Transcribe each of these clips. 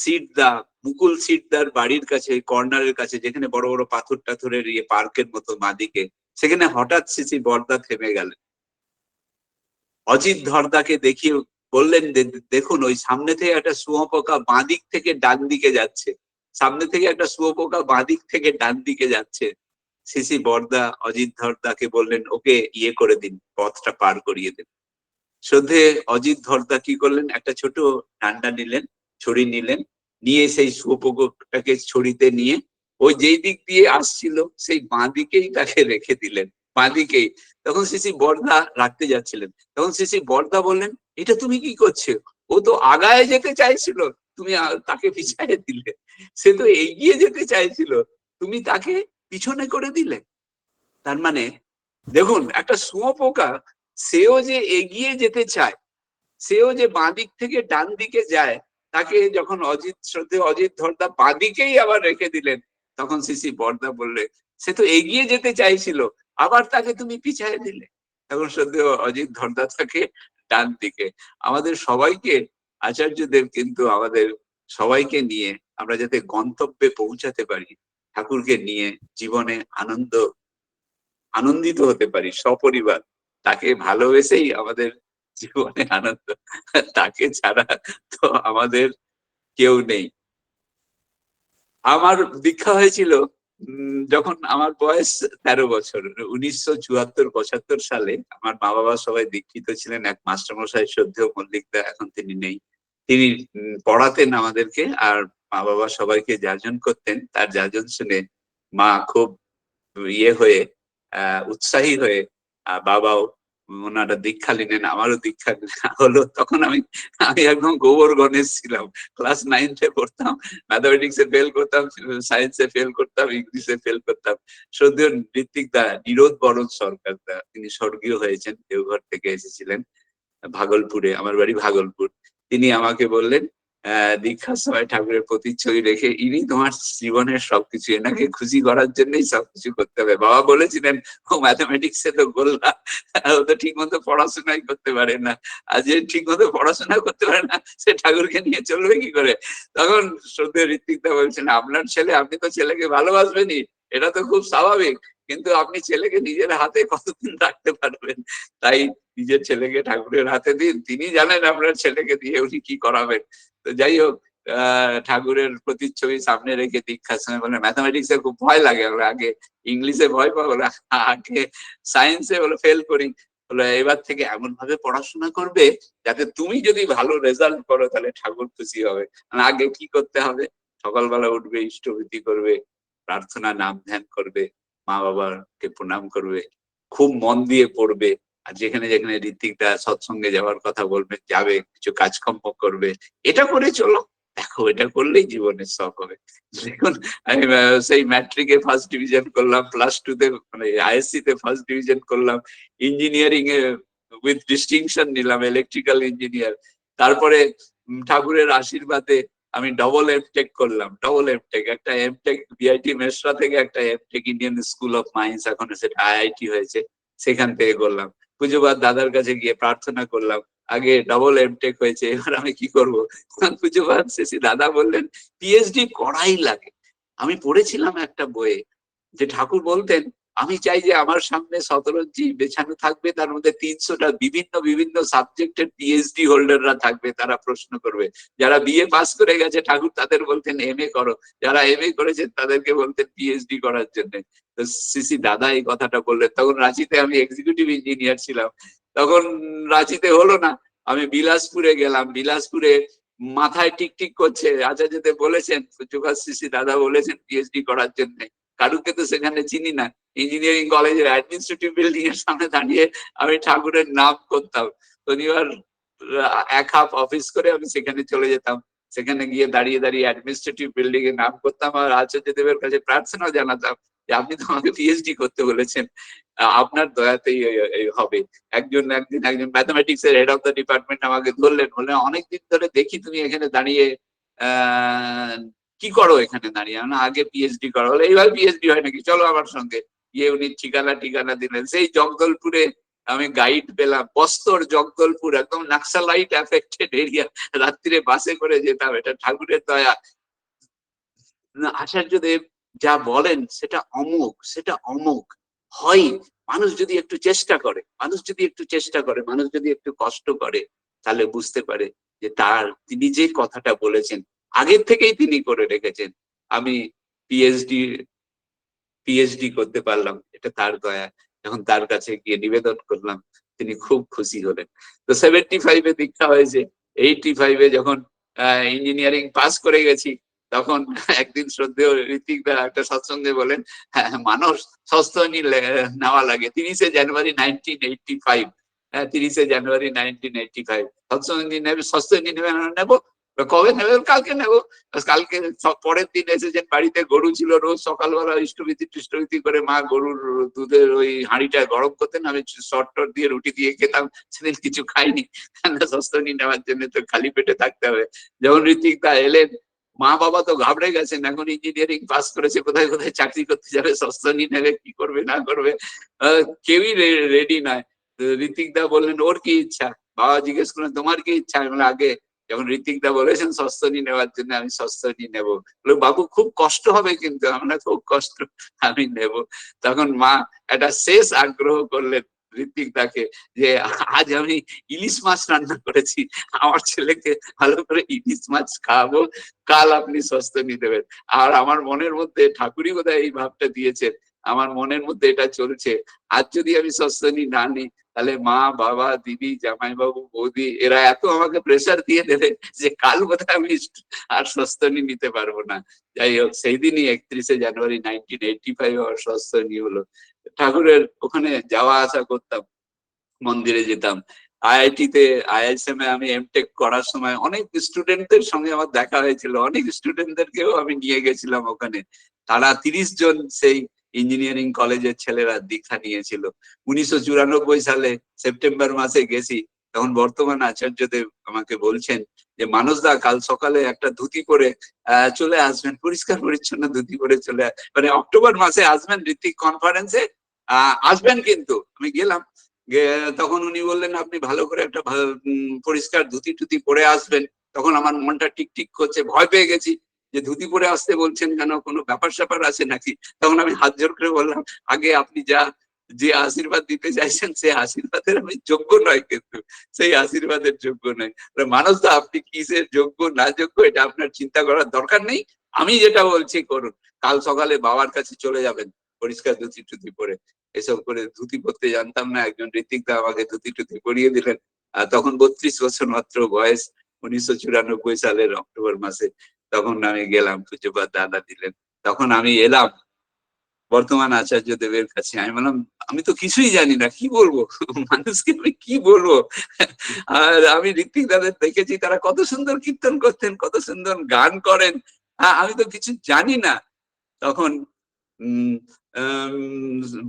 সিটদা মুকুল সিটদার বাড়ির কাছে কর্নারের কাছে, যেখানে বড় বড় পাথর টাথরের ইয়ে পার্কের মতো মাদিকে, সেখানে হঠাৎ সিসি বর্দা থেমে গেলেন। অজিত ধরদাকে দেখিয়ে বললেন, "দে- দেখুন, ওই সামনে থেকে একটা শুয়োপোকা বাঁদিক থেকে ডান দিকে যাচ্ছে। সামনে থেকে একটা শুয়োপোকা বাঁদিক থেকে ডান দিকে যাচ্ছে। সিসি বর্দা, অজিত ধরদাকে বললেন, ওকে ইয়ে করে দিন, পথটা পার করিয়ে দিন। শ্রদ্ধে অজিত ধরদা কি করলেন, একটা ছোট ডান্ডা নিলেন ছড়ি নিলেন। নিয়ে সেই শুয়োপোকাটাকে ছড়িতে নিয়ে ওই যেই দিক দিয়ে আসছিল, সেই বাঁ দিকেই তাকে রেখে দিলেন। বাঁ দিকেই তখন সিসি বর্দা রাখতে যাচ্ছিলেন। তখন সিসি বর্দা বললেন, এটা তুমি কি করছ? ও তো আগায় যেতে চাইছিল। তুমি তাকে পিছায় দিলে। সে তো এগিয়ে যেতে চাইছিল। তুমি তাকে পিছনে করে দিলে। তার মানে দেখুন, একটা শুয়োপোকা সেও যে এগিয়ে যেতে চায়, সেও যে বাঁ দিক থেকে ডান দিকে যায় তাকে যখন অজিত শ্রদ্ধে, অজিত ধরদা বাঁ দিকেই আবার রেখে দিলেন, তখন সিসি বর্দা বললে, সে তো এগিয়ে যেতে চাইছিল, আবার তাকে তুমি পিছায় দিলে। তখন শ্রদ্ধেয় অজিত ধরদা তাকে ডান দিকে, আমাদের সবাইকে আচার্যদেব কিন্তু আমাদের সবাইকে নিয়ে আমরা যাতে গন্তব্যে পৌঁছাতে পারি, ঠাকুরকে নিয়ে জীবনে আনন্দ, আনন্দিত হতে পারি, সপরিবার, তাকে ভালোবেসেই আমাদের জীবনে আনন্দ। তাকে ছাড়া তো আমাদের কেউ নেই। আমার দীক্ষা হয়েছিল যখন আমার বয়স তেরো বছর, উনিশশো চুয়াত্তর পঁচাত্তর সালে আমার মা বাবা সবাই দীক্ষিত ছিলেন, এক মাস্টারমশাই শ্রদ্ধেয় মল্লিকদা এখন তিনি নেই। তিনি পড়াতেন আমাদেরকে আর মা বাবা সবাইকে যাজন করতেন। তার যাজন শুনে মা খুব ইয়ে হয়ে উৎসাহী হয়ে বাবাও ওনারা দীক্ষা নিলেন, আমারও দীক্ষা হলো তখন আমি আমি একদম গোবর গণেশ ছিলাম। ক্লাস নাইনথে পড়তাম ম্যাথামেটিক্স এ ফেল করতাম সায়েন্সে ফেল করতাম ইংলিশে ফেল করতাম। সদ্য ঋত্বিক দা নিরোধ বরণ সরকার দা, তিনি স্বর্গীয় হয়েছেন, দেওঘর থেকে এসেছিলেন, ভাগলপুরে, আমার বাড়ি ভাগলপুর। তিনি আমাকে বললেন দীক্ষার সময় ঠাকুরের প্রতিচ্ছবি রেখে ইনি তোমার জীবনের সবকিছু এনাকে খুশি করার জন্যই সবকিছু করতে হবে। বাবা বলেছিলেন, ও ম্যাথামেটিক্স এ তো গোল্লা ও তো ঠিক মতো পড়াশোনাই করতে পারে না। আর যে ঠিক মতো পড়াশোনা করতে পারে না, সে ঠাকুরকে নিয়ে চলবে কি করে? তখন শ্রদ্ধেয় ঋত্বিকদা বলছেন, আপনার ছেলে, আপনি তো ছেলেকে ভালোবাসবেনই, এটা তো খুব স্বাভাবিক। কিন্তু আপনি ছেলেকে নিজের হাতে কতদিন রাখতে পারবেন? তাই নিজের ছেলেকে ঠাকুরের হাতে দিন। তিনি জানেন আপনার ছেলেকে দিয়ে উনি কি করাবেন। তো যাই হোক ঠাকুরের প্রতিচ্ছবি সামনে রেখে দীক্ষার সময় বলে ম্যাথামেটিক্সে খুব ভয় লাগে। আমরা আগে ইংলিশে ভয় পাবো আগে সায়েন্সে বলে ফেল করি। বলে, এবার থেকে এমন ভাবে পড়াশোনা করবে যাতে তুমি যদি ভালো রেজাল্ট করো, তাহলে ঠাকুর খুশি হবে। আর আগে কি করতে হবে? সকালবেলা উঠবে, ইষ্টভূতি করবে প্রার্থনা নাম ধ্যান করবে। মা বাবাকে প্রণাম করবে, খুব মন দিয়ে পড়বে, আর যেখানে যেখানে ঋত্বিক দা সৎসঙ্গে যাওয়ার কথা বলবে, যাবে, কিছু কাজকর্ম করবে, এটা করে চলো। দেখো, এটা করলেই জীবনের শখ হবে। দেখুন, আমি সেই ম্যাট্রিকে ফার্স্ট ডিভিশন করলাম প্লাস টু তে মানে আইএসসি তে ফার্স্ট ডিভিশন করলাম ইঞ্জিনিয়ারিং এ উইথ ডিস্টিংশন নিলাম ইলেকট্রিক্যাল ইঞ্জিনিয়ার তারপরে ঠাকুরের আশীর্বাদে আমি ডবল এমটেক করলাম ডবল এমটেক একটা এমটেক বিআইটি মেসরা থেকে একটা MTech Indian school of mines এখন সেটা আইআইটি হয়েছে, সেখান থেকে করলাম। পুজোবার দাদার কাছে গিয়ে প্রার্থনা করলাম, আগে ডবল এমটেক হয়েছে, এবার আমি কি করব? পুজোবার শেষে দাদা বললেন পিএইচডি করাই লাগে। আমি পড়েছিলাম একটা বইয়ে, যে ঠাকুর বলতেন আমি চাই যে আমার সামনে শতরঞ্জি বেছানো থাকবে, তার মধ্যে তিনশোটা বিভিন্ন বিভিন্ন সাবজেক্টের পিএইচডি হোল্ডাররা থাকবে, তারা প্রশ্ন করবে। যারা বিএ পাস করে গেছে, ঠাকুর তাদের বলতেন এম এ করো। যারা এম এ করেছেন তাদেরকে বলতেন পিএইচডি করার জন্য। তো সিসি দাদা এই কথাটা বললেন। তখন রাঁচিতে আমি এক্সিকিউটিভ ইঞ্জিনিয়ার ছিলাম। তখন রাঁচিতে হলো না। আমি বিলাসপুরে গেলাম। বিলাসপুরে মাথায় টিকটিক করছে। আচার্যতে বলেছেন। সুভাষ সিসি দাদা বলেছেন পিএইচডি করার জন্য। কারুকে তো সেখানে চিনি না। ইঞ্জিনিয়ারিং কলেজের অ্যাডমিনিস্ট্রেটিভ বিল্ডিং এর সামনে দাঁড়িয়ে আমি ঠাকুরের নাম করতাম। শনিবার এক হাফ অফিস করে আমি সেখানে চলে যেতাম। সেখানে গিয়ে দাঁড়িয়ে দাঁড়িয়ে অ্যাডমিনিস্ট্রেটিভ বিল্ডিং এ নাম করতাম আর আচার্য দেবের কাছে প্রার্থনাও জানাতাম যে আপনি তো আমাকে পিএইচডি করতে বলেছেন। আপনার দয়াতেই হবে। একজন, একদিন একজন ম্যাথামেটিক্স এর হেড অফ দ্য ডিপার্টমেন্ট আমাকে ধরলেন। বললেন, অনেকদিন ধরে দেখি তুমি এখানে দাঁড়িয়ে কি করো এখানে দাঁড়িয়ে? বললাম, আগে পিএইচডি করো। বলে এইবার পিএইচডি হয় নাকি? চলো আমার সঙ্গে। গিয়ে উনি ঠিকানা ঠিকানা দিলেন। সেই জগদলপুরে আমি গাইড পেলাম। বস্তর জগদলপুর একদম নাক্সালাইট এফেক্টেড এরিয়া রাত্রিরে বাসে করে যেতাম। এটা ঠাকুরের দয়া। না, আচার্যদেব যা বলেন সেটা অমোঘ সেটা অমোঘ। হয়। মানুষ যদি একটু চেষ্টা করে মানুষ যদি একটু চেষ্টা করে মানুষ যদি একটু কষ্ট করে তাহলে বুঝতে পারে যে তার তিনি যে কথাটা বলেছেন আগের থেকেই তিনি করে রেখেছেন। আমি পিএইচডি পিএইচডি করতে পারলাম এটা তার দয়া। এখন তার কাছে গিয়ে নিবেদন করলাম তিনি খুব খুশি হলেন। তো সেভেন্টি ফাইভে দীক্ষা হয়েছে। এইটি ফাইভে যখন ইঞ্জিনিয়ারিং পাস করে গেছি তখন একদিন শ্রদ্ধেয় ঋতিক দা একটা সৎসঙ্গে বলেন হ্যাঁ, মানুষ সস্তনী নেওয়া লাগে। তিরিশে জানুয়ারি নাইনটিন এইটটি ফাইভ হ্যাঁ তিরিশে জানুয়ারি নাইনটিন এইটটি ফাইভ সৎসঙ্গী নেবে সস্তনী নেবে নেব। কবে নেবে কালকে নেব কালকে পরের দিন এসেছেন বাড়িতে গরু ছিল রোজ সকালবেলা ইষ্টভীতি টিষ্টভীতি করে মা গরুর দুধের ওই হাঁড়িটা গরম করতেন আমি শর্ট টট দিয়ে রুটি দিয়ে খেতাম, সেদিন কিছু খাইনি। সস্তনী নেওয়ার জন্য তো খালি পেটে থাকতে হবে। যখন ঋতিক দা এলেন, মা বাবা তো ঘাবড়ে গেছেন, এখন ইঞ্জিনিয়ারিং পাস করেছে, কোথায় কোথায় চাকরি করতে যাবে সস্তনী নেবে, কি করবে, না করবে কেউই রেডি নয়। তো ঋতিক দা বললেন, ওর কি ইচ্ছা? বাবা জিজ্ঞেস করলেন, তোমার কি ইচ্ছা? আগে যখন ঋতিক দা বলেছেন, সস্তনী নেওয়ার জন্য আমি সস্তনী নেব। বাবু, খুব কষ্ট হবে কিন্তু, আমরা খুব কষ্ট আমি নেব। তখন মা একটা শেষ আগ্রহ করলেন ঋতিক দাকে যে, আজ আমি ইলিশ মাছ রান্না করেছি, আমার ছেলেকে ভালো করে ইলিশ মাছ খাওয়াবো, কাল আপনি সস্তনী দেবেন। আর আমার মনের মধ্যে, ঠাকুরই বোধহয় এই ভাবটা দিয়েছেন, আমার মনের মধ্যে এটা চলছে, আজ যদি আমি সস্তনী না নিই তাহলে মা, বাবা, দিদি, জামাইবাবু, বৌদি, এরা এত আমাকে প্রেসার দিয়ে দেবে যে কাল বোধহয় আমি আর সস্তনী নিতে পারব না। যাই হোক সেই দিনই একত্রিশে জানুয়ারি নাইনটিন এইটি ফাইভ আমার সস্তনী হলো ঠাকুরের ওখানে যাওয়া আসা করতাম, মন্দিরে যেতাম। আইআইটি তে আইআইএসএম এ আমি এমটেক করার সময় অনেক স্টুডেন্টদের সঙ্গে আমার দেখা হয়েছিল। অনেক স্টুডেন্টদেরকেও আমি নিয়ে গেছিলাম ওখানে। তারা তিরিশ জন সেই ইঞ্জিনিয়ারিং কলেজের ছেলেরা দীক্ষা নিয়েছিল। উনিশশো চুরানব্বই সালে সেপ্টেম্বর মাসে গেছি, তখন বর্তমান আচার্যদেব আমাকে বলছেন যে মানসদা কাল সকালে একটা ধুতি পরে চলে আসবেন, পরিষ্কার পরিচ্ছন্ন ধুতি পরে চলে মানে অক্টোবর মাসে আসবেন ঋতিক কনফারেন্সে আসবেন কিন্তু। আমি গেলাম তখন উনি বললেন, আপনি ভালো করে একটা পরিষ্কার ধুতি টুতি পরে আসবেন। তখন আমার মনটা টিক টিক করছে, ভয় পেয়ে গেছি। যে ধুতি পরে আসতে বলছেন কেন কোনো ব্যাপার স্যাপার আছে নাকি? তখন আমি হাত জোর করে বললাম, আগে আপনি যা, যে আশীর্বাদ দিতে চাইছেন সেই আশীর্বাদের আমি যোগ্য নয় কিন্তু, সেই আশীর্বাদের যোগ্য নয়। মানুষ তো আপনি কিসের যোগ্য, না যোগ্য, এটা আপনার চিন্তা করার দরকার নেই। আমি যেটা বলছি, করুন। কাল সকালে বাবার কাছে চলে যাবেন পরিষ্কার ধুতি টুতি পরে। এসব করে ধুতি পরতে জানতাম না, একজন ঋতিক দা আমাকে ধুতি টুতি পরিয়ে দিলেন। তখন বত্রিশ বছর মাত্র বয়স, উনিশশো চুরানব্বই সালের অক্টোবর মাসে তখন আমি গেলাম পুজোপাত দাদা দিলেন। তখন আমি এলাম, বর্তমান আচার্য দেবের কাছে। আমি বললাম, আমি তো কিছুই জানি না, কি বলব? মানুষকে আমি কি বলব? আর আমি ঋত্বিক দাদের দেখেছি, তারা কত সুন্দর কীর্তন করতেন, কত সুন্দর গান করেন। আমি তো কিছু জানি না। তখন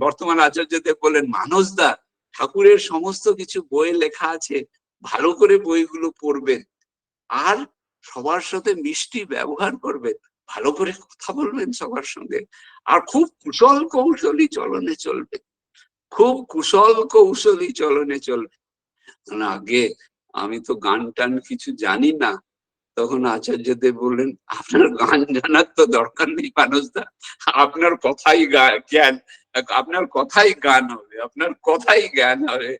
বর্তমান আচার্য দেব বললেন মানসদা ঠাকুরের সমস্ত কিছু বই লেখা আছে, ভালো করে বইগুলো পড়বেন। আর সবার সাথে মিষ্টি ব্যবহার করবেন, ভালো করে কথা বলবেন সবার সঙ্গে, আর খুব কুশল কৌশলী চলনে চলবে, খুব কুশল কৌশলী চলনে চলবে। না আগে আমি তো গান টান কিছু জানি না, তখন আচার্য আচার্যদেব বললেন, আপনার গান জানার তো দরকার নেই মানুষদা, আপনার কথাই জ্ঞান, আপনার কথাই গান হবে, আপনার কথাই জ্ঞান হবে।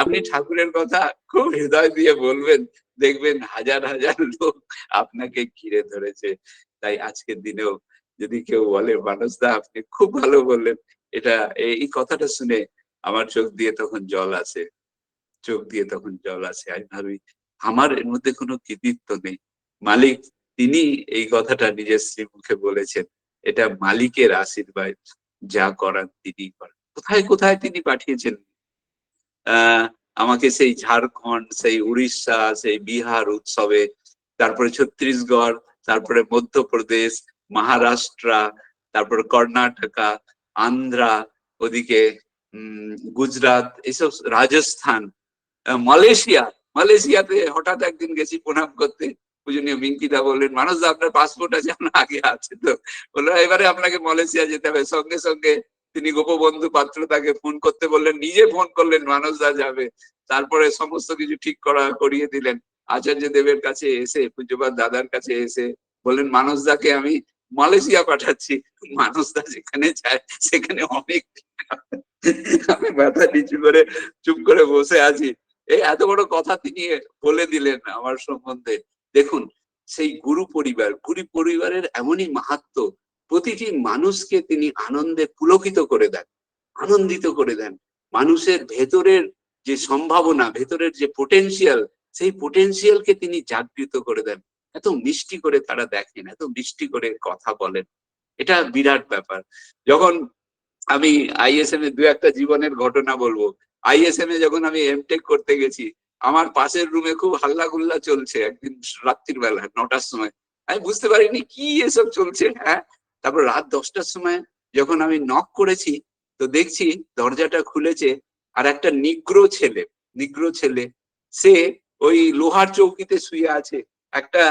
আপনি ঠাকুরের কথা খুব হৃদয় দিয়ে বলবেন দেখবেন হাজার হাজার লোক আপনাকে ঘিরে ধরেছে। তাই আজকের দিনেও যদি কেউ বলে মানুষ দা আপনি খুব ভালো বললেন। এটা, এই কথাটা শুনে আমার চোখ দিয়ে তখন জল আসে। চোখ দিয়ে তখন জল আসে। আমি ভাবি, আমার এর মধ্যে কোনো কৃতিত্ব নেই। মালিক, তিনি এই কথাটা নিজের শ্রীমুখে বলেছেন, এটা মালিকের আশীর্বাদ, যা করার তিনি করেন। কোথায় কোথায় তিনি পাঠিয়েছেন? আহ আমাকে সেই ঝাড়খণ্ড, সেই উড়িষ্যা, সেই বিহার উৎসবে, তারপরে ছত্তিশগড়, তারপরে মধ্যপ্রদেশ, মহারাষ্ট্র, তারপরে কর্ণাটকা, আন্ধ্রা, ওদিকে গুজরাট এইসব রাজস্থান মালয়েশিয়া। মালয়েশিয়াতে হঠাৎ একদিন গেছি প্রণাম করতে। পূজনীয় মিঙ্কিদা বললেন মানুষ আপনার পাসপোর্ট আছে, আপনার আগে আছে তো। বলল, এবারে আপনাকে মালয়েশিয়া যেতে হবে। সঙ্গে সঙ্গে তিনি গোপবন্ধু পাত্র তাকে ফোন করতে বললেন, নিজে ফোন করলেন, মানস দা যাবে। তারপরে সমস্ত কিছু ঠিক করা, করিয়ে দিলেন। আচার্য দেবের কাছে এসে পূজ্যপাত দাদার কাছে এসে বললেন, মানস দাকে আমি মালয়েশিয়া পাঠাচ্ছি। মানস দা যেখানে যায়, সেখানে অনেক আমি মাথা নিচু করে, চুপ করে বসে আছি। এই এত বড় কথা তিনি বলে দিলেন আমার সম্বন্ধে। দেখুন, সেই গুরু পরিবার, গুরু পরিবারের এমনই মাহাত্ম প্রতিটি মানুষকে তিনি আনন্দে পুলকিত করে দেন, আনন্দিত করে দেন। মানুষের ভেতরের যে সম্ভাবনা, ভেতরের যে পোটেনশিয়াল সেই পোটেনশিয়ালকে তিনি জাগৃত করে দেন। এত মিষ্টি করে তারা দেখেন, এত মিষ্টি করে কথা বলেন। এটা বিরাট ব্যাপার। যখন আমি আইএসএম এ দু একটা জীবনের ঘটনা বলব আইএসএম এ যখন আমি এমটেক করতে গেছি, আমার পাশের রুমে খুব হাল্লা গুল্লা চলছে একদিন রাত্রির বেলা নটার সময়। আমি বুঝতে পারিনি কি এসব চলছে হ্যাঁ? তারপর রাত দশটার সময় যখন আমি নক করেছি, তো দেখছি দরজাটা খুলেছে আর একটা নিগ্রো ছেলে নিগ্রো ছেলে, সে ওই লোহার চৌকিতে শুয়ে আছে। একটা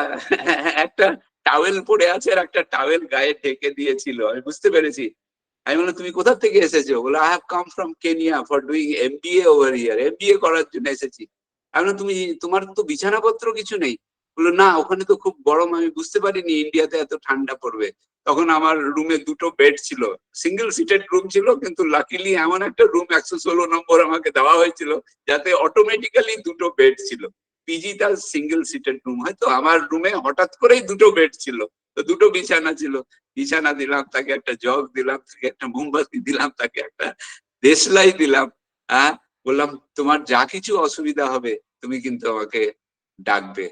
একটা টাওয়েল পরে আছে আর একটা টাওয়েল গায়ে ঢেকে দিয়েছিল। আমি বুঝতে পেরেছি। আমি বললাম, তুমি কোথা থেকে এসেছ? বলে I have come from Kenya for doing MBA over year M MBA করার জন্য এসেছি। আমি তুমি, তোমার তো বিছানাপত্র কিছু নেই? বলল, না, ওখানে তো খুব গরম, আমি বুঝতে পারিনি ইন্ডিয়াতে এত ঠান্ডা পড়বে। তখন আমার রুমে দুটো বেড ছিল। সিঙ্গেল সিটেড রুম ছিল, কিন্তু লাকিলি এমন একটা রুম একশো ষোলো নম্বর আমাকে দেওয়া হয়েছিল, যাতে অটোমেটিক্যালি দুটো বেড ছিল। পিজি তার সিঙ্গেল সিটেড রুম হয়তো আমার রুমে হঠাৎ করেই দুটো বেড ছিল, তো দুটো বিছানা ছিল। বিছানা দিলাম, তাকে একটা জগ দিলাম, তাকে একটা মোমবাতি দিলাম, তাকে একটা দেশলাই দিলাম হ্যাঁ? বললাম, তোমার যা কিছু অসুবিধা হবে, তুমি কিন্তু আমাকে ডাকবে।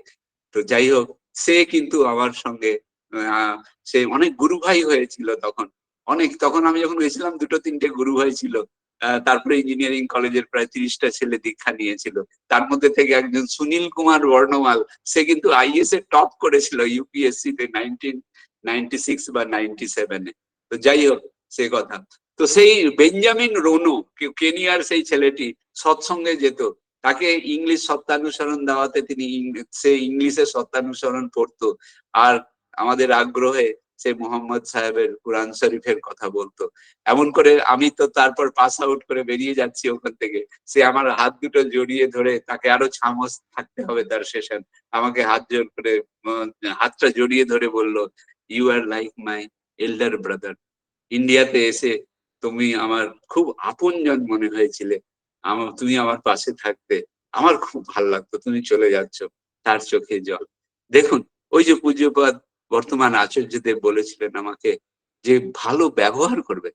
তো যাই হোক, সে কিন্তু আমার সঙ্গে সে অনেক গুরু ভাই হয়েছিল তখন। অনেক, তখন আমি যখন গেছিলাম, দুটো তিনটে গুরু ভাই ছিল তারপরে ইঞ্জিনিয়ারিং কলেজের প্রায় তিরিশটা ছেলে দীক্ষা নিয়েছিল। তার মধ্যে থেকে একজন সুনীল কুমার বর্ণমাল, সে কিন্তু আইএস এ টপ করেছিল ইউপিএসসি তে নাইনটিন নাইনটি সিক্স বা নাইনটি সেভেনে তো যাই হোক, সে কথা। তো সেই বেঞ্জামিন রোনো কেনিয়ার সেই ছেলেটি সৎসঙ্গে যেত। তাকে ইংলিশ সত্যানুসরণ দেওয়াতে তিনি সে ইংলিশে সত্যানুসরণ পড়তো আর আমাদের আগ্রহে সে মোহাম্মদ সাহেবের কোরআন শরীফের কথা বলতো। এমন করে আমি তো তারপর পাস আউট করে বেরিয়ে যাচ্ছি ওখান থেকে। সে আমার হাত দুটো জড়িয়ে ধরে তাকে আরও ছামস থাকতে হবে তার সেশন। আমাকে হাত জোর করে হাতটা জড়িয়ে ধরে বলল you are like my elder brother ইন্ডিয়াতে এসে তুমি আমার খুব আপনজন মনে হয়েছিলে। আমার তুমি আমার পাশে থাকতে আমার খুব ভালো লাগতো, তুমি চলে যাচ্ছ তার চোখে জল। দেখুন, ওই যে পূজ্যপাদ বর্তমান আচার্যদেব বলেছিলেন আমাকে যে ভালো ব্যবহার করবে,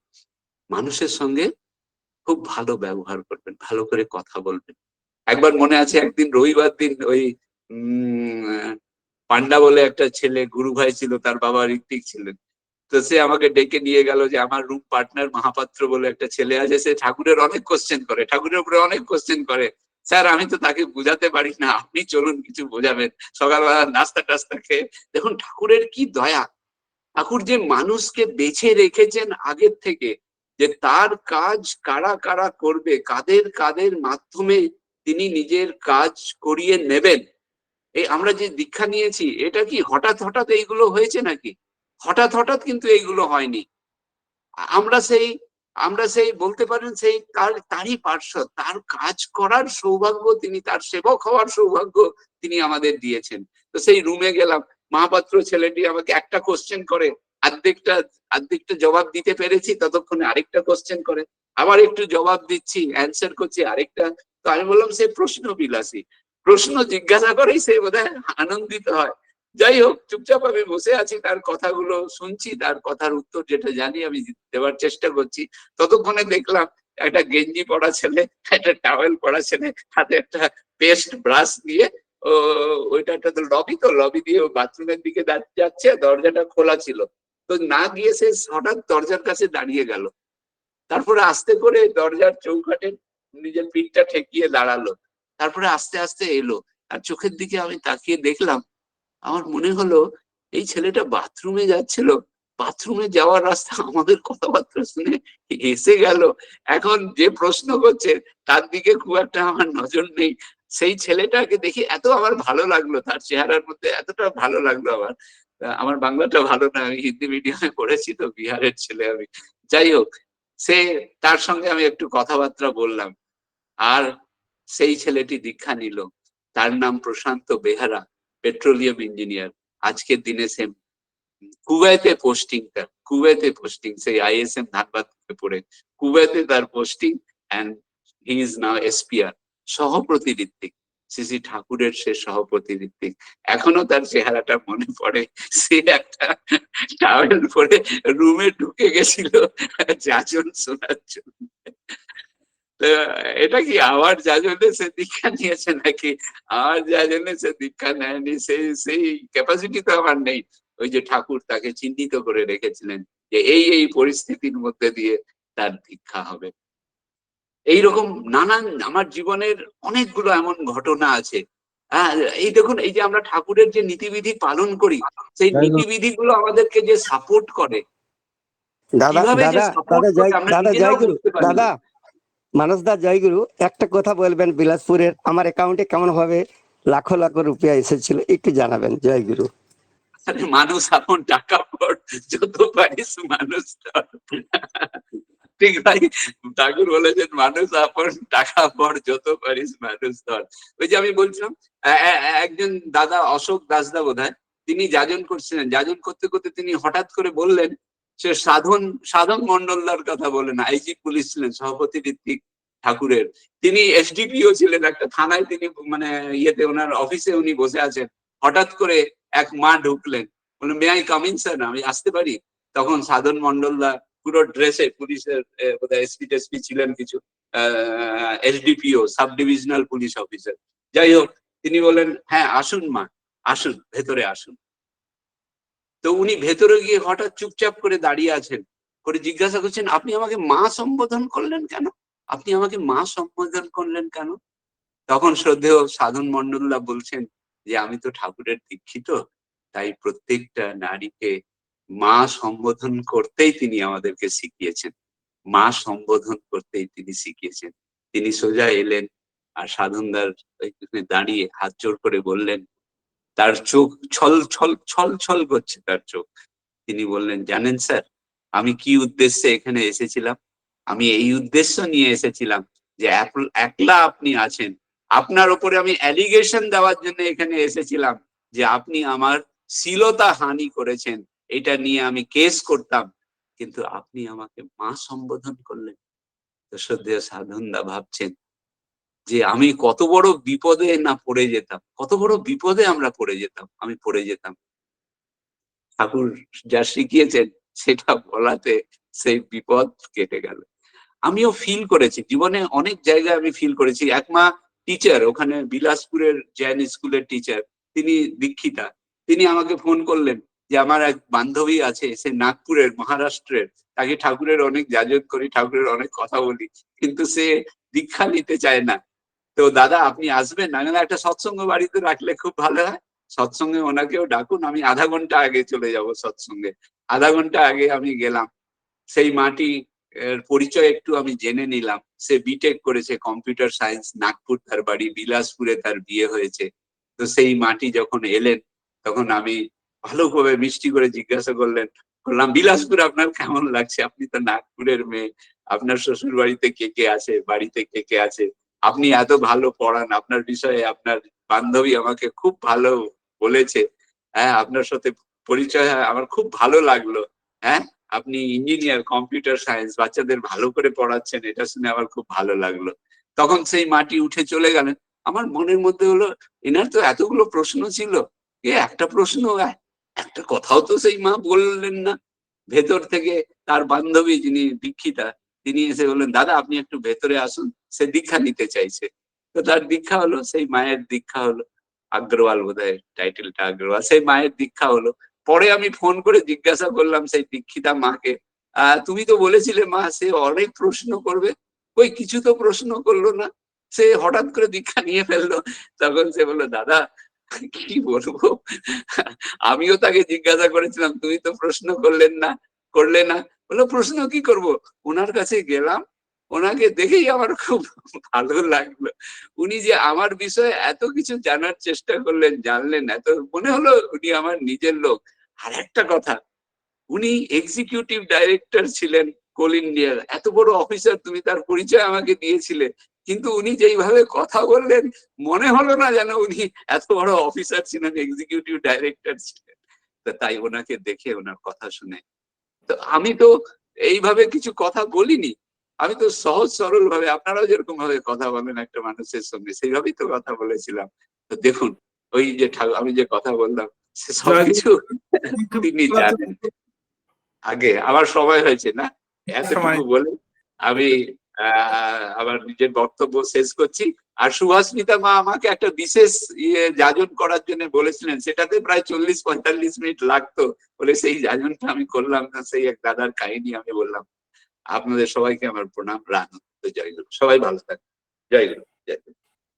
মানুষের সঙ্গে খুব ভালো ব্যবহার করবেন, ভালো করে কথা বলবেন। একবার মনে আছে একদিন রবিবার দিন ওই, উম, পান্ডা বলে একটা ছেলে, গুরু ভাই ছিল, তার বাবা ঋত্বিক ছিলেন। তো সে আমাকে ডেকে নিয়ে গেল যে আমার রুম পার্টনার মহাপাত্র বলে একটা ছেলে আছে, সে ঠাকুরের অনেক কোশ্চেন করে, ঠাকুরের উপরে অনেক কোশ্চেন করে। স্যার, আমি তো তাকে বুঝাতে পারি না, আপনি চলুন কিছু বোঝাবেন। সকালবেলা নাস্তা টাস্তা খেয়ে, দেখুন ঠাকুরের কি দয়া। ঠাকুর যে মানুষকে বেছে রেখেছেন আগের থেকে, যে তার কাজ কারা কারা করবে, কাদের কাদের মাধ্যমে তিনি নিজের কাজ করিয়ে নেবেন এই আমরা যে দীক্ষা নিয়েছি, এটা কি হঠাৎ হঠাৎ এইগুলো হয়েছে নাকি? হঠাৎ হঠাৎ কিন্তু এইগুলো হয়নি। আমরা সেই আমরা সেই বলতে পারেন সেই তার, তারই পার্শ্বদ তার কাজ করার সৌভাগ্য তিনি, তার সেবক হওয়ার সৌভাগ্য তিনি আমাদের দিয়েছেন। তো সেই রুমে গেলাম, মহাপাত্র ছেলেটি আমাকে একটা কোশ্চেন করে অর্ধেকটা অর্ধেকটা জবাব দিতে পেরেছি, ততক্ষণে আরেকটা কোশ্চেন করে, আবার একটু জবাব দিচ্ছি অ্যান্সার করছি আরেকটা। তো আমি বললাম, সে প্রশ্ন বিলাসী প্রশ্ন জিজ্ঞাসা করেই সে বোধ আনন্দিত হয়। যাই হোক, চুপচাপ আমি বসে আছি, তার কথাগুলো শুনছি, তার কথার উত্তর যেটা জানি আমি দেওয়ার চেষ্টা করছি। ততক্ষণে দেখলাম একটা গেঞ্জি পড়া ছেলে, একটা টাওয়েল পড়া ছেলে, হাতে একটা পেস্ট ব্রাশ দিয়ে, ও, ওইটা একটা তো লবি তো লবি দিয়ে বাথরুমের দিকে যাচ্ছে, দরজাটা খোলা ছিল। তো না গিয়ে সে হঠাৎ দরজার কাছে দাঁড়িয়ে গেল। তারপরে আস্তে করে দরজার চৌকাটে নিজের পিঠটা ঠেকিয়ে দাঁড়াল। তারপরে আস্তে আস্তে এলো। আর চোখের দিকে আমি তাকিয়ে দেখলাম আমার মনে হলো, এই ছেলেটা বাথরুমে যাচ্ছিল। বাথরুমে যাওয়ার রাস্তা আমাদের কথাবার্তা শুনে এসে গেল। এখন যে প্রশ্ন করছে, তার দিকে খুব একটা আমার নজর নেই। সেই ছেলেটাকে দেখি এত আমার ভালো লাগল, তার চেহারার মধ্যে এতটা ভালো লাগল আমার। আমার বাংলাটা ভালো না, আমি হিন্দি মিডিয়ামে পড়েছি তো, বিহারের ছেলে আমি। যাই হোক, সে, তার সঙ্গে আমি একটু কথাবার্তা বললাম। আর সেই ছেলেটি দীক্ষা নিল। তার নাম প্রশান্ত বেহারা। পেট্রোলিয়াম ইঞ্জিনিয়ার, আজকের দিনে সে কুয়েতে পোস্টিং তার কুয়েতে পোস্টিং সেই আইএসএম ধানবাদ পড়ে। কুয়েতে তার posting and he is now SPR সহপ্রতিনিধিক। Shri ঠাকুরের সে সহপ্রতিনিধিক। এখনও তার চেহারাটা মনে পড়ে, সে একটা টাওয়েল পরে রুমে ঢুকে গেছিল যাচন শোনার জন্য। এটা কি আমার যাজনে সে দীক্ষা নিয়েছে নাকি? আমার যাজনে সে দীক্ষা নেয়নি সেই সেই ক্যাপাসিটি তো আমার নেই। ওই যে ঠাকুর তাকে চিহ্নিত করে রেখেছিলেন যে এই এই পরিস্থিতির মধ্যে দিয়ে তার দীক্ষা হবে। এইরকম নানান আমার জীবনের অনেকগুলো এমন ঘটনা আছে। হ্যাঁ এই দেখুন এই যে আমরা ঠাকুরের যে নীতিবিধি পালন করি সেই নীতিবিধি গুলো আমাদেরকে যে সাপোর্ট করে দাদা দাদা দাদা দাদা নিজেরাও জয়গুরু, একটা কথা বলবেন, বিলাসপুরের আমার অ্যাকাউন্টে কেমন ভাবে লাখো লাখো রুপিয়া এসেছিল একটু জানাবেন, জয়গুরু। মানুষ এখন টাকা পর যত পারিস মানুষ ঠিক ভাই? ঠাকুর বলেছেন, মানুষ আপন টাকা পর যত পারিস মানুষ ধর। ওই যে আমি বলছিলাম একজন দাদা অশোক দাসদা বোধ তিনি যাজন করছিলেন। যাজন করতে করতে তিনি হঠাৎ করে বললেন সে সাধন সাধন মন্ডলদার কথা বলেন আইজি পুলিশ ছিলেন, সভাপতি ঋত্বিক ঠাকুরের। তিনি এসডিপিও ছিলেন একটা, থানায় তিনি মানে ইয়েতে ওনার অফিসে উনি বসে আছেন। হঠাৎ করে এক মা ঢুকলেন বলে মে আই কামিং স্যার আমি আসতে পারি? তখন সাধন মন্ডলদা পুরো ড্রেসে পুলিশের বোধহয় এসপি টেসপি ছিলেন কিছু আহ SDPO sub divisional police officer যাই হোক, তিনি বলেন হ্যাঁ আসুন মা, আসুন, ভেতরে আসুন। তো উনি ভেতরে গিয়ে হঠাৎ চুপচাপ করে দাঁড়িয়ে আছেন। করে জিজ্ঞাসা করছেন, আপনি আমাকে মা সম্বোধন করলেন কেন? আপনি আমাকে মা সম্বোধন করলেন কেন? তখন শ্রদ্ধেয় সাধন মন্ডলরা বলছেন যে, আমি তো ঠাকুরের দীক্ষিত, তাই প্রত্যেকটা নারীকে মা সম্বোধন করতেই তিনি আমাদেরকে শিখিয়েছেন। মা সম্বোধন করতেই তিনি শিখিয়েছেন। তিনি সোজা এলেন আর সাধনদার দাঁড়িয়ে হাত জোর করে বললেন তার চোখ ছল ছল ছল ছল করছে তার চোখ। তিনি বললেন, জানেন স্যার, আমি কি উদ্দেশ্যে এখানে এসেছিলাম? আমি এই উদ্দেশ্য নিয়ে এসেছিলাম যে একলা আপনি আছেন। আপনার উপরে আমি অ্যালিগেশন দেওয়ার জন্য এখানে এসেছিলাম যে আপনি আমার শীলতা হানি করেছেন। এটা নিয়ে আমি কেস করতাম। কিন্তু আপনি আমাকে মা সম্বোধন করলেন। তো সাধনদা ভাবছেন যে আমি কত বড় বিপদে না পড়ে যেতাম, কত বড় বিপদে আমরা পড়ে যেতাম, আমি পড়ে যেতাম। ঠাকুর যা শিখিয়েছেন সেটা বলাতে সেই বিপদ কেটে গেল। আমিও ফিল করেছি, জীবনে অনেক জায়গায় আমি ফিল করেছি। এক মা টিচার ওখানে বিলাসপুরের জৈন স্কুলের টিচার তিনি দীক্ষিতা। তিনি আমাকে ফোন করলেন যে আমার এক বান্ধবী আছে, সে নাগপুরের, মহারাষ্ট্রের। তাকে ঠাকুরের অনেক যাজক করি, ঠাকুরের অনেক কথা বলি, কিন্তু সে দীক্ষা নিতে চায় না। তো দাদা, আপনি আসবেন? আমি একটা সৎসঙ্গ বাড়িতে রাখলে খুব ভালো হয়। সৎসঙ্গে ওনাকেও ডাকুন, আমি আধা ঘণ্টা আগে চলে যাব সৎসঙ্গে। আধা ঘণ্টা আগে আমি গেলাম। সেই মাটি পরিচয় একটু আমি জেনে নিলাম। সে বিটেক করেছে কম্পিউটার সায়েন্স নাগপুর তার বাড়ি, বিলাসপুরে তার বিয়ে হয়েছে। তো সেই মাটি যখন এলেন, তখন আমি ভালোভাবে মিষ্টি করে জিজ্ঞাসা করলেন করলাম বিলাসপুর, আপনার কেমন লাগছে? আপনি তো নাগপুরের মেয়ে। আপনার শ্বশুর বাড়িতে কে কে আছে? বাড়িতে কে কে আছে? আপনি এত ভালো পড়ান, আপনার বিষয়ে আপনার বান্ধবী আমাকে খুব ভালো বলেছে। হ্যাঁ আপনার সাথে পরিচয় হয়, আমার খুব ভালো লাগল। হ্যাঁ আপনি ইঞ্জিনিয়ার কম্পিউটার সায়েন্স বাচ্চাদের ভালো করে পড়াচ্ছেন, এটা শুনে আমার খুব ভালো লাগল। তখন সেই মাটি উঠে চলে গেলেন আমার মনের মধ্যে হলো, এনার তো এতগুলো প্রশ্ন ছিল। এ, একটা প্রশ্ন একটা কথাও তো সেই মা বললেন না। ভেতর থেকে তার বান্ধবী যিনি দীক্ষিতা তিনি এসে বললেন, দাদা, আপনি একটু ভেতরে আসুন, সে দীক্ষা নিতে চাইছে। তো তার দীক্ষা হলো, সেই মায়ের দীক্ষা হলো, আগ্রওয়াল বোধ হয় টাইটেলটা আগ্রওয়াল, সেই মায়ের দীক্ষা হলো। পরে আমি ফোন করে জিজ্ঞাসা করলাম সেই দীক্ষিতা মাকে আহ তুমি তো বলেছিলে মা, সে অনেক প্রশ্ন করবে। ওই কিছু তো প্রশ্ন করল না। সে হঠাৎ করে দীক্ষা নিয়ে ফেলল। তখন সে বলল, দাদা, কি বলব? আমিও তাকে জিজ্ঞাসা করেছিলাম, তুমি তো প্রশ্ন করলেন না, করলে না। বলল, প্রশ্ন কি করব? ওনার কাছে গেলাম, ওনাকে দেখেই আমার খুব ভালো লাগল। উনি যে আমার বিষয়ে এত কিছু জানার চেষ্টা করলেন, জানলেন এত মনে হলো উনি আমার নিজের লোক। আর একটা কথা, উনি এক্সিকিউটিভ ডাইরেক্টর ছিলেন কোল ইন্ডিয়ার। এত বড় অফিসার তুমি তার পরিচয় আমাকে দিয়েছিলে, কিন্তু উনি যেইভাবে কথা বললেন, মনে হলো না যেন উনি এত বড় অফিসার ছিলেন এক্সিকিউটিভ ডাইরেক্টর ছিলেন। তাই ওনাকে দেখে ওনার কথা শুনে তো আমি তো এইভাবে কিছু কথা বলিনি। আমি তো সহজ সরল ভাবে আপনারাও যেরকম ভাবে কথা বলেন একটা মানুষের সঙ্গে সেইভাবেই তো কথা বলেছিলাম। তো দেখুন ওই যে ঠাকুর আমি যে কথা বললাম সে সবকিছু তিনি জানেন। আগে আবার সময় হয়েছে না? এতটুকু। বলে আমি আমার নিজের বক্তব্য শেষ করছি। আর সুভাষমিতা মা আমাকে একটা বিশেষ ইয়ে যাজন করার জন্য বলেছিলেন, সেটাতে প্রায় চল্লিশ পঁয়তাল্লিশ মিনিট লাগতো। বলে সেই যাজনটা আমি করলাম না, সেই এক দাদার কাহিনী আমি বললাম। আপনাদের সবাইকে আমার প্রণাম রান জয় সবাই ভালো থাকে জয় জয় গুরু।